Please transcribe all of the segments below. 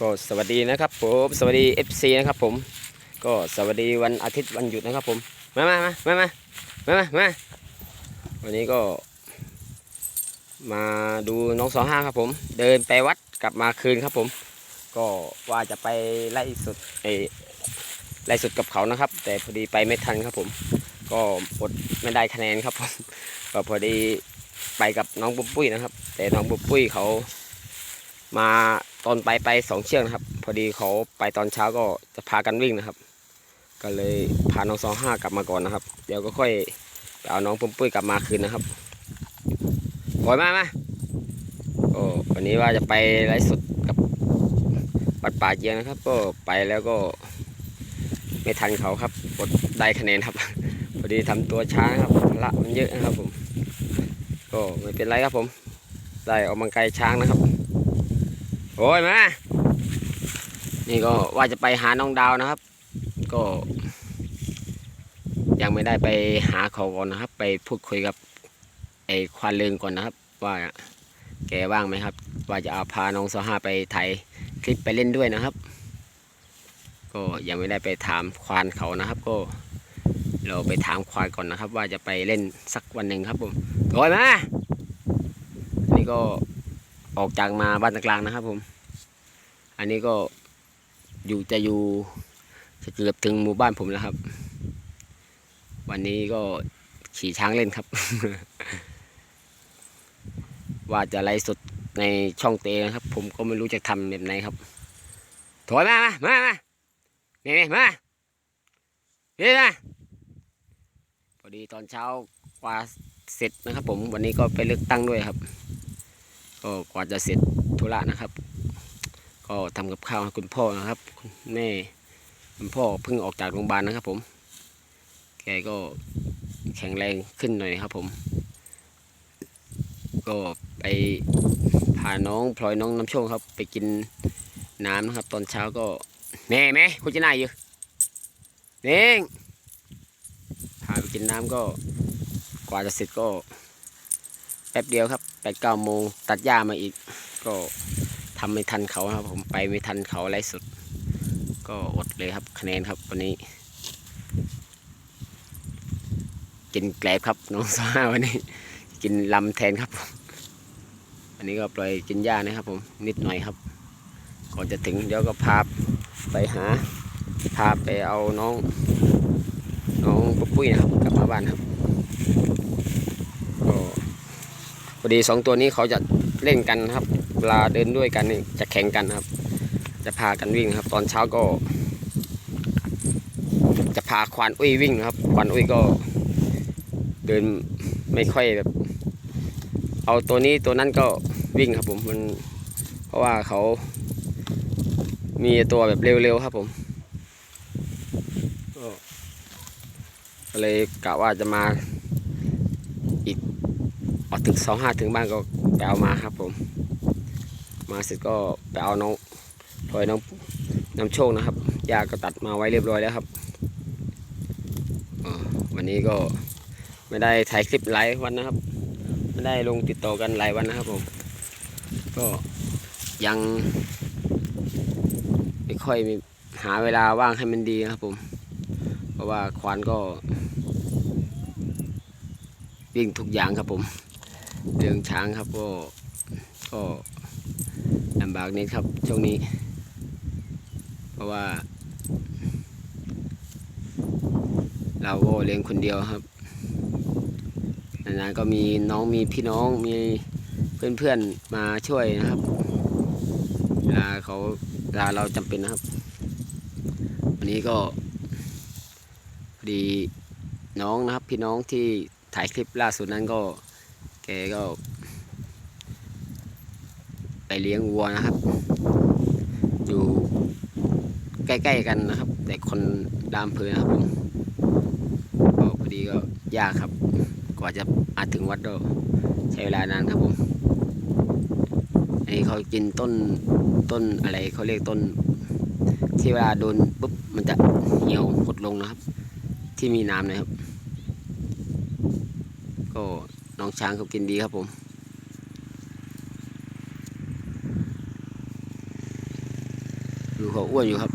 ก็สวัสดีนะครับผมสวัสดี FC นะครับผม ก็สวัสดีวันอาทิตย์วันหยุดนะครับผม มามามามามามามาวันนี้ก็ มาดูน้องสองห้าครับผม เดินไปวัดกลับมาคืนครับผม ก็ว่าจะไปไล่สุดไอไล่สุดกับเขานะครับ แต่พอดีไปไม่ทันครับผม ก็อดไม่ได้คะแนนครับผมก็พอดีไปกับน้องปุ๊บปุ้ยนะครับ แต่น้องปุ๊บปุ้ยเขา มาตอนไปไปสองเชือกนะครับ พอดีเขาไปตอนเช้าก็จะพากันวิ่งนะครับ ก็เลยพาน้องสองห้ากลับมาก่อนนะครับ เดี๋ยวก็ค่อยไปเอาน้องปุ้มปุ้ยกลับมาคืนนะครับปล่อยมามาโอ้วันนี้ว่าจะไปไลฟ์สดกับวัดป่าเจียงนะครับ ก็ไปแล้วก็ไม่ทันเขาครับอดได้คะแนนครับพอดีทำตัวช้าครับพละมันเยอะนะครับผมก็ไม่เป็นไรครับผม ได้ออกกำลังกายช้างนะครับ โอ้ยมา นี่ก็ว่าจะไปหาน้องดาวนะครับ ก็ ยังไม่ได้ไปหาเขาก่อนนะครับ ไปพูดคุยกับไอ้ควานเลิงก่อนนะครับ ว่าแกว่างไหมครับ ว่าจะเอาพาน้องโซห้าไปถ่ายคลิปไปเล่นด้วยนะครับ ก็ยังไม่ได้ไปถามควานเขานะครับ ก็ เราไปถามควานก่อนนะครับ ว่าจะไปเล่นสักวันหนึ่งครับผมโอ้ยมานนี้ก็ออกจากมาบ้านตะกลางนะครับผม อันนี้ก็อยู่จะอยู่จะเกือบถึงหมู่บ้านผมแล้วครับ วันนี้ก็ขี่ช้างเล่นครับ ว่าจะไล่สดในช่องเตนะครับ ผมก็ไม่รู้จะทำแบบไหนครับ ถอยมา มา มามานี่นี่มานี่มาพอดีตอนเช้ากว่าเสร็จนะครับ ผมวันนี้ก็ไปเลือกตั้งด้วยครับ ก็กว่าจะเสร็จธุระนะครับ ก็ทำกับข้าวให้คุณพ่อนะครับคุณแม่คุณพ่อเพิ่งออกจากโรงพยาบาลนะครับ ผม แกก็แข็งแรงขึ้นหน่อยครับ ผม ก็ไปพาน้องพลอยน้องน้ำโชคครับ ไปกินน้ำนะครับ ตอนเช้าก็แม่แม่คุณจะนายอยู่เน่งพาไปกินน้ำก็กว่าจะเสร็จก็แป๊บเดียวครับแปดเก้าโมงตัดหญ้ามาอีกก็ ทำไม่ทันเขาครับ ผมไปไม่ทันเขาไรสุด ก็อดเลยครับคะแนนครับวันนี้กินแกลบครับน้องสาวันนี้ กินลำแทนครับผมอันนี้ก็ปล่อยกินหญ้านะครับ ผมนิดหน่อยครับก่อนจะถึงเดี๋ยวก็พาไปหาพาไปเอาน้อง น้องปุ้ปุ้ยนะครับกลับมาบ้านครับก็พอดีสองตัวนี้เขาจะเล่นกันครับ ลาเดินด้วยกันนี่จะแข่งกันครับ จะพากันวิ่งครับ ตอนเช้าก็ จะพาควานอุ้ยวิ่งครับ ควานอุ้ยก็ เดินไม่ค่อยแบบ เอาตัวนี้ตัวนั้นก็วิ่งครับ ผมมันเพราะว่าเขา มีตัวแบบเร็วๆครับ ผมก็เลยกะว่าจะมาอีกออกถึงสองห้าถึงบ้านก็ไปเอามาครับผม มาเสร็จก็ไปเอาน้องพลอยน้องน้ำโชคนะครับยาก็ตัดมาไว้เรียบร้อยแล้วครับวันนี้ก็ไม่ได้ถ่ายคลิปหลายวันนะครับ ไม่ได้ลงติดต่อกันหลายวันนะครับผมก็ยังไม่ค่อยมีหาเวลาว่างให้มันดีนะครับผม เพราะว่าควานก็วิ่งทุกอย่างครับผมเรื่องช้างครับก็ก็ ลำบากนิดครับช่วงนี้ เพราะว่า เราก็เลี้ยงคนเดียวครับนานๆก็มีน้องมีพี่น้องมีเพื่อนๆมาช่วยนะครับเวลาเขาเวลาเราจำเป็นนะครับ วันนี้ก็พอดีน้องนะครับพี่น้องที่ถ่ายคลิปล่าสุดนั้นก็แกก็ ไปเลี้ยงวัวนะครับ อยู่ใกล้ๆกันนะครับ แต่คนดามเพอนะครับผมก็พอดีก็ยากครับ กว่าจะมาถึงวัดก็ใช้เวลานานครับผมอันนี้เขากินต้นต้นอะไรเขาเรียกต้น ที่เวลาโดนปุ๊บมันจะเหี่ยวหดลงนะครับ ที่มีน้ำนะครับ ก็น้องช้างเขากินดีครับผม ดูเขาอ้วนอยู่ครับ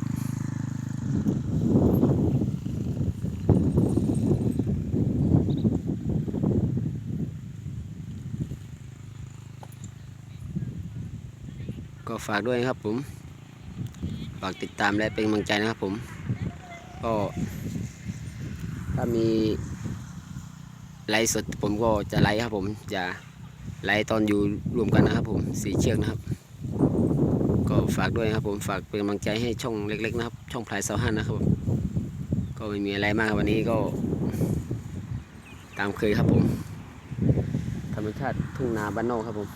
ก็ฝากด้วยนะครับผม ฝากติดตามและเป็นกำลังใจนะครับผม ก็ถ้ามีไลฟ์สดผมก็จะไลฟ์ครับผม จะไลฟ์ตอนอยู่รวมกันนะครับผมสีเชือกนะครับ ก็ฝากด้วยครับผมฝากเป็นกำลังใจให้ช่องเล็ก ๆ นะครับ ช่องพลายเสาหันนะครับผมก็ไม่มีอะไรมากวันนี้ก็ ตามเคยครับผม ธรรมชาติทุ่งนาบ้านนอกครับผม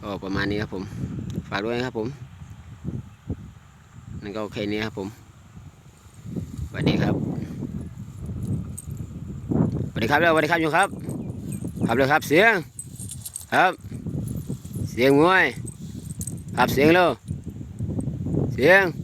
ก็ประมาณนี้ครับผม ฝากด้วยนะครับผมนั่นก็โอเคนี้ครับผมสวัสดีครับสวัสดีครับเร็วสวัสดีครับอยู่ครับครับเร็วครับเสียงครับ เสียงมวย ครับ